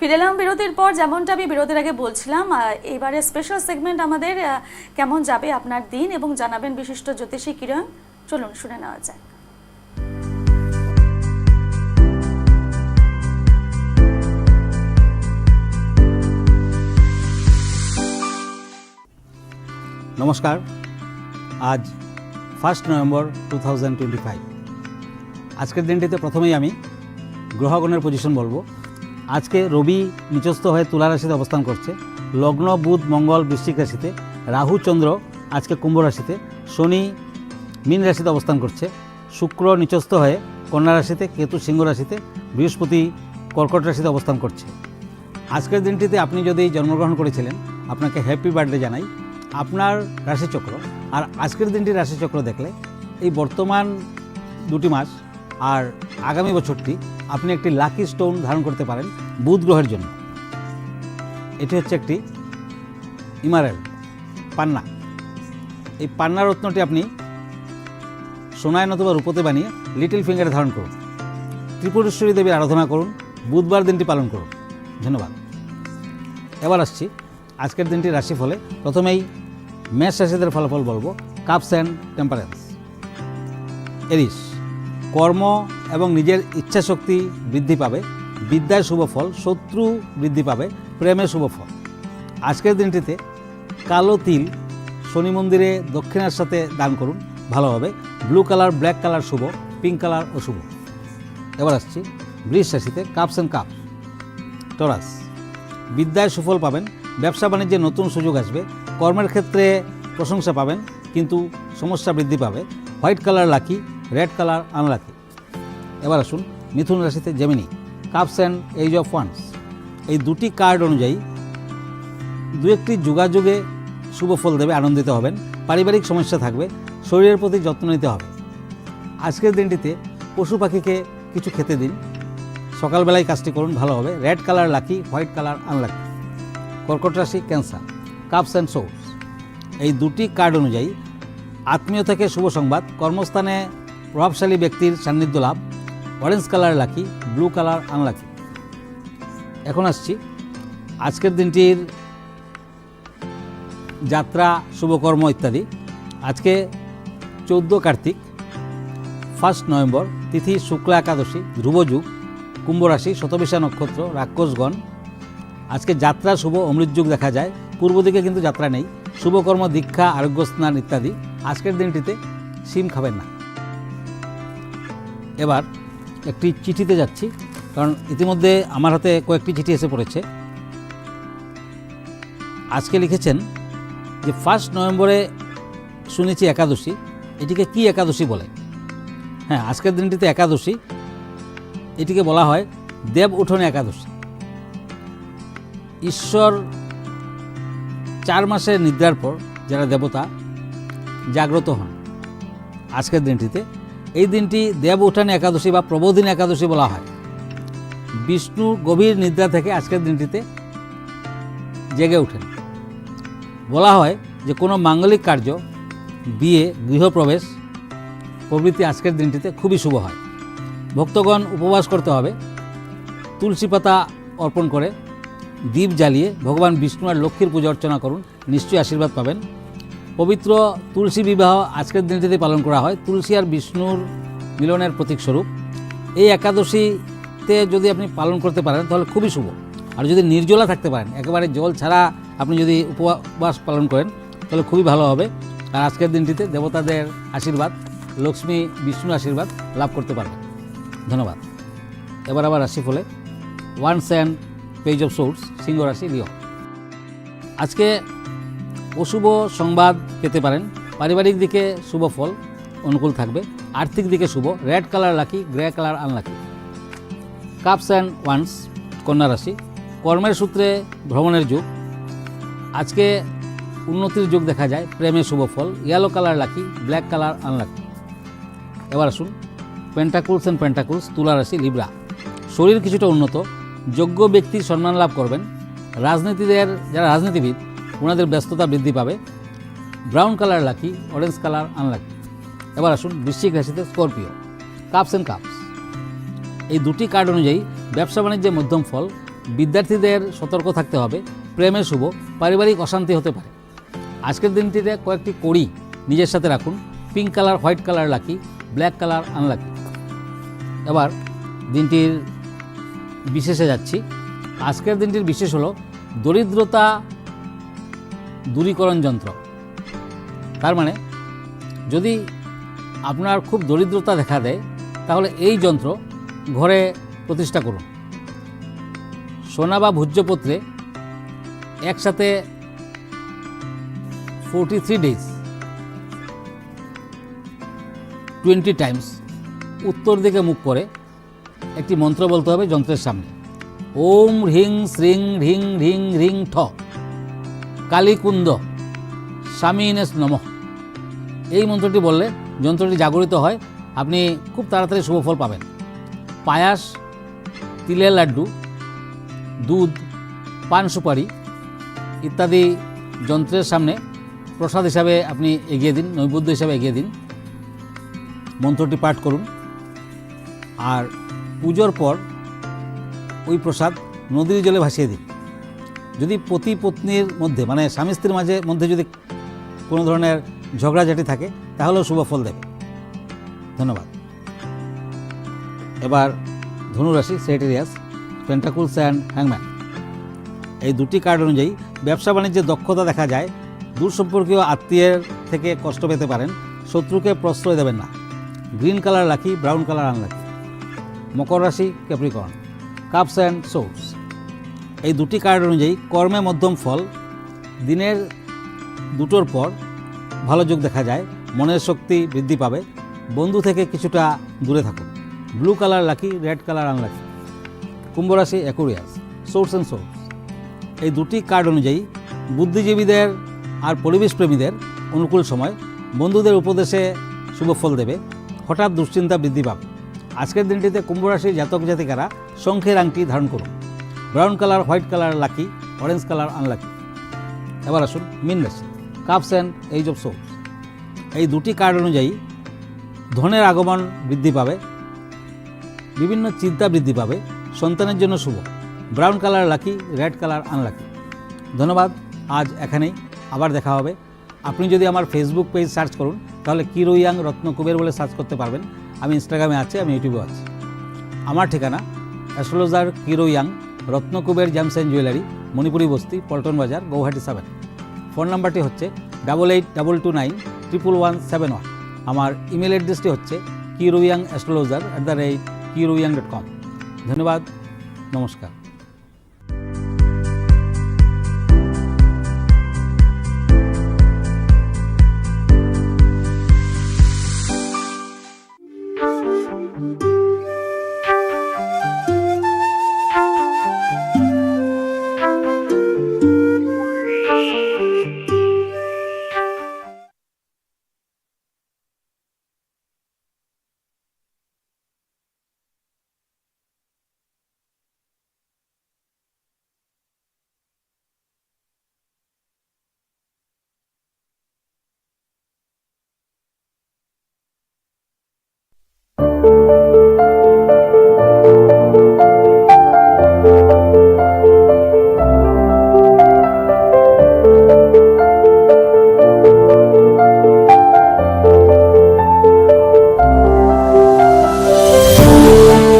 ফিরে এলাম বিরতির পর, যেমনটা আমি বিরতির আগে বলছিলাম এবারে স্পেশাল সেগমেন্ট আমাদের কেমন যাবে আপনার দিন এবং জানাবেন বিশিষ্ট জ্যোতিষী কিরণ। চলুন শুনে নেওয়া যাক। নমস্কার। আজ ফার্স্ট নভেম্বর টু আজকের দিনটিতে প্রথমেই আমি গ্রহগণের পজিশন বলব। আজকে রবি নিচস্থ হয়ে তুলা রাশিতে অবস্থান করছে। লগ্ন, বুধ, মঙ্গল, বৃশ্চিক রাশিতে। রাহু, চন্দ্র, আজকে কুম্ভ রাশিতে। শনি, মীন রাশিতে অবস্থান করছে। শুক্র নিচস্থ হয়ে কন্যা রাশিতে, কেতু সিংহ রাশিতে, বৃহস্পতি কর্কট রাশিতে অবস্থান করছে। আজকের দিনটিতে আপনি যদি জন্মগ্রহণ করেছিলেন, আপনাকে হ্যাপি বার্থডে জানাই। আপনার রাশিচক্র আর আজকের দিনটি রাশিচক্র দেখলে এই বর্তমান দুটি মাস আর আগামী বছরটি আপনি একটি লাকি স্টোন ধারণ করতে পারেন বুধ গ্রহের জন্য। এটি হচ্ছে একটি ইমারেল, পান্না। এই পান্না রত্নটি আপনি সোনায় নতুবা রূপতে বানিয়ে লিটল ফিঙ্গারে ধারণ করুন। ত্রিপুরেশ্বরী দেবীর আরাধনা করুন, বুধবার দিনটি পালন করুন। ধন্যবাদ। এবার আসছি আজকের দিনটি রাশি ফলে প্রথমেই মেষ রাশিদের ফলাফল বলব কাপস অ্যান্ড টেম্পারেন্স এরিস কর্ম এবং নিজের ইচ্ছাশক্তি বৃদ্ধি পাবে, বিদ্যায় শুভ ফল, শত্রু বৃদ্ধি পাবে, প্রেমে শুভ ফল। আজকের দিনটিতে কালো তিল শনি মন্দিরে দক্ষিণের সাথে দান করুন, ভালো হবে। ব্লু কালার, ব্ল্যাক কালার শুভ, পিঙ্ক কালার অশুভ। এবার আসছি বৃষ রাশিতে, কাপস অ্যান্ড কাপ টরাস, বিদ্যায় সুফল পাবেন, ব্যবসা বাণিজ্যে নতুন সুযোগ আসবে, কর্মের ক্ষেত্রে প্রশংসা পাবেন, কিন্তু সমস্যা বৃদ্ধি পাবে। White colour lucky red colour unlucky. এবার আসুন মিথুন রাশিতে Gemini cups and ace of wands এই দুটি কার্ড অনুযায়ী দু একটি যোগাযোগে শুভ ফল দেবে, আনন্দিত হবেন। পারিবারিক সমস্যা থাকবে, শরীরের প্রতি যত্ন নিতে হবে। আজকের দিনটিতে পশু পাখিকে কিছু খেতে দিন। সকালবেলায় কাজটি করুন, ভালো হবে। Red colour lucky, white colour unlucky. কর্কট রাশি, ক্যান্সার। কাপস অ্যান্ড সোর্স এই দুটি কার্ড অনুযায়ী আত্মীয় থেকে শুভ সংবাদ। কর্মস্থানে প্রভাবশালী ব্যক্তির সান্নিধ্য লাভ orange colour lucky blue colour unlucky এখন আসছি আজকের দিনটির যাত্রা, শুভকর্ম ইত্যাদি। আজকে চৌদ্দ কার্তিক ফার্স্ট নভেম্বর, তিথি শুক্লা একাদশী ধ্রুবযুগ কুম্ভ রাশি, শতবিশা নক্ষত্র, রাক্ষসগণ। আজকে যাত্রা শুভ, অমৃত যুগ দেখা যায়। পূর্ব দিকে কিন্তু যাত্রা নেই। শুভকর্ম, দীক্ষা, আরোগ্য স্নান ইত্যাদি। আজকের দিনটিতে সিম খাবেন না। এবার একটি চিঠিতে যাচ্ছি, কারণ ইতিমধ্যে আমার হাতে কয়েকটি চিঠি এসে পড়েছে। আজকে লিখেছেন যে, ফার্স্ট নভেম্বরে শুনেছি একাদশী। এটিকে কি একাদশী বলে? হ্যাঁ আজকের দিনটিতে একাদশী। এটিকে বলা হয় দেব উঠোনে একাদশী। ঈশ্বর চার মাসের নিদ্রার পর যারা দেবতা, জাগ্রত হন। আজকের দিনটিতে এই দিনটি দেব উঠানে একাদশী বা প্রবোধিন একাদশী বলা হয়। বিষ্ণু গভীর নিদ্রা থেকে আজকের দিনটিতে জেগে ওঠেন। বলা হয় যে কোনো মাঙ্গলিক কার্য, বিয়ে, গৃহপ্রবেশ প্রভৃতি আজকের দিনটিতে খুবই শুভ হয়। ভক্তগণ উপবাস করতে হবে, তুলসী পাতা অর্পণ করে, দীপ জ্বালিয়ে ভগবান বিষ্ণু আর লক্ষ্মীর পূজা অর্চনা করুন, নিশ্চয়ই আশীর্বাদ পাবেন। পবিত্র তুলসী বিবাহ আজকের দিনটিতে পালন করা হয়। তুলসী আর বিষ্ণুর মিলনের প্রতীক স্বরূপ। এই একাদশীতে যদি আপনি পালন করতে পারেন, তাহলে খুবই শুভ। আর যদি নির্জলা থাকতে পারেন, একেবারে জল ছাড়া আপনি যদি উপবাস পালন করেন, তাহলে খুবই ভালো হবে। আর আজকের দিনটিতে দেবতাদের আশীর্বাদ, লক্ষ্মী, বিষ্ণুর আশীর্বাদ লাভ করতে পারবেন। ধন্যবাদ। এবার আবার রাশি ফলে। Wands and page of swords সিংহ রাশি, লিও। আজকে অশুভ সংবাদ পেতে পারেন। পারিবারিক দিকে শুভ ফল অনুকূল থাকবে। আর্থিক দিকে শুভ। Red colour lucky, grey colour unlucky. Cups and wands, কন্যা রাশি। কর্মের সূত্রে ভ্রমণের যুগ। আজকে উন্নতির যুগ দেখা যায়। প্রেমে শুভ ফল। Yellow colour lucky black colour unlucky. এবার আসুন। পেন্টাকুলস অ্যান্ড পেন্টাকুলস তুলা রাশি লিব্রা শরীর কিছুটা উন্নত। যোগ্য ব্যক্তির সম্মান লাভ করবেন। রাজনীতিদের যারা রাজনীতিবিদ ওনাদের ব্যস্ততা বৃদ্ধি পাবে। Brown colour lucky orange colour unlucky এবার আসুন বৃশ্চিক রাশিতে স্করপিও কাপস অ্যান্ড কাপস এই দুটি কার্ড অনুযায়ী ব্যবসা বাণিজ্যে মধ্যম ফল, বিদ্যার্থীদের সতর্ক থাকতে হবে প্রেমের শুভ, পারিবারিক অশান্তি হতে পারে। আজকের দিনটিতে কয়েকটি কড়ি নিজের সাথে রাখুন। Pink colour white colour lucky black colour unlucky এবার দিনটির বিশেষে যাচ্ছি। আজকের দিনটির বিশেষ হলো দরিদ্রতা দূরীকরণ যন্ত্র। তার মানে যদি আপনার খুব দরিদ্রতা দেখা দেয়, তাহলে এই যন্ত্র ঘরে প্রতিষ্ঠা করুন। সোনা বা ভোজ্যপত্রে একসাথে forty three days twenty times উত্তর দিকে মুখ করে একটি মন্ত্র বলতে হবে যন্ত্রের সামনে। ওম হ্রিং শ্রিং ঢিং ঢিং রিং ঠ। কালীকুন্দ স্বামীনেস নমঃ। এই মন্ত্রটি বললে যন্ত্রটি জাগরিত হয়, আপনি খুব তাড়াতাড়ি শুভফল পাবেন। পায়াস তিলের লাড্ডু, দুধ, পান সুপারি ইত্যাদি যন্ত্রের সামনে প্রসাদ হিসাবে আপনি এগিয়ে দিন, নৈবেদ্য হিসাবে এগিয়ে দিন। মন্ত্রটি পাঠ করুন। আর পুজোর পর ওই প্রসাদ নদীর জলে ভাসিয়ে দিন। যদি পতি পত্নীর মধ্যে মানে স্বামী স্ত্রীর মাঝে, মধ্যে যদি কোনো ধরনের ঝগড়াঝাটি থাকে, তাহলেও শুভ ফল দেবে ধন্যবাদ। এবার ধনুরাশি, সেটেরিয়াস, পেন্টাকুলস অ্যান্ড হ্যাংম্যান। এই দুটি কার্ড অনুযায়ী ব্যবসা বাণিজ্যে দক্ষতা দেখা যায়, দূর সম্পর্কীয় আত্মীয়ের থেকে কষ্ট পেতে পারেন, শত্রুকে প্রশ্রয় দেবেন না। Green colour lucky, brown colour unlucky. মকর রাশি ক্যাপ্রিকর্ন কাপস অ্যান্ড সোর্স। এই দুটি কার্ড অনুযায়ী কর্মে মধ্যম ফল, দিনের দুটোর পর ভালো যোগ দেখা যায়, মনের শক্তি বৃদ্ধি পাবে। বন্ধু থেকে কিছুটা দূরে থাকুন। Blue colour lucky, red colour unlucky. কুম্ভ রাশি অ্যাকুরিয়াস সোর্স অ্যান্ড সোর্স এই দুটি কার্ড অনুযায়ী বুদ্ধিজীবীদের আর পরিবেশ প্রেমীদের অনুকূল সময়, বন্ধুদের উপদেশে শুভ ফল দেবে। হঠাৎ দুশ্চিন্তা বৃদ্ধি পাবে। আজকের দিনটিতে কুম্ভ রাশির জাতক জাতিকারা শঙ্খের আংটি ধারণ করুন। Brown colour white colour lucky orange colour unlucky এবার আসুন মিন রাশি cups and ace of swords এই দুটি কার্ড অনুযায়ী ধনের আগমন বৃদ্ধি পাবে, বিভিন্ন চিন্তা বৃদ্ধি পাবে, সন্তানের জন্য শুভ। Brown colour lucky red colour unlucky ধন্যবাদ, আজ এখানেই। আবার দেখা হবে। আপনি যদি আমার ফেসবুক পেজ সার্চ করুন, তাহলে কিরো ইয়াং রত্নকুবের বলে সার্চ করতে পারবেন। আমি ইনস্টাগ্রামে আছি, আমি ইউটিউবেও আছি। আমার ঠিকানা astrologer Kiro Young Ratnakuber gems and jewellery, Manipuri Basti, Paltan Bazar, Gauhati seven phone নাম্বারটি হচ্ছে double eight double two nine triple one seven one আমার ইমেল অ্যাড্রেসটি হচ্ছে Kiruyang astrologer at the rate Kiruyang dot com ধন্যবাদ, নমস্কার।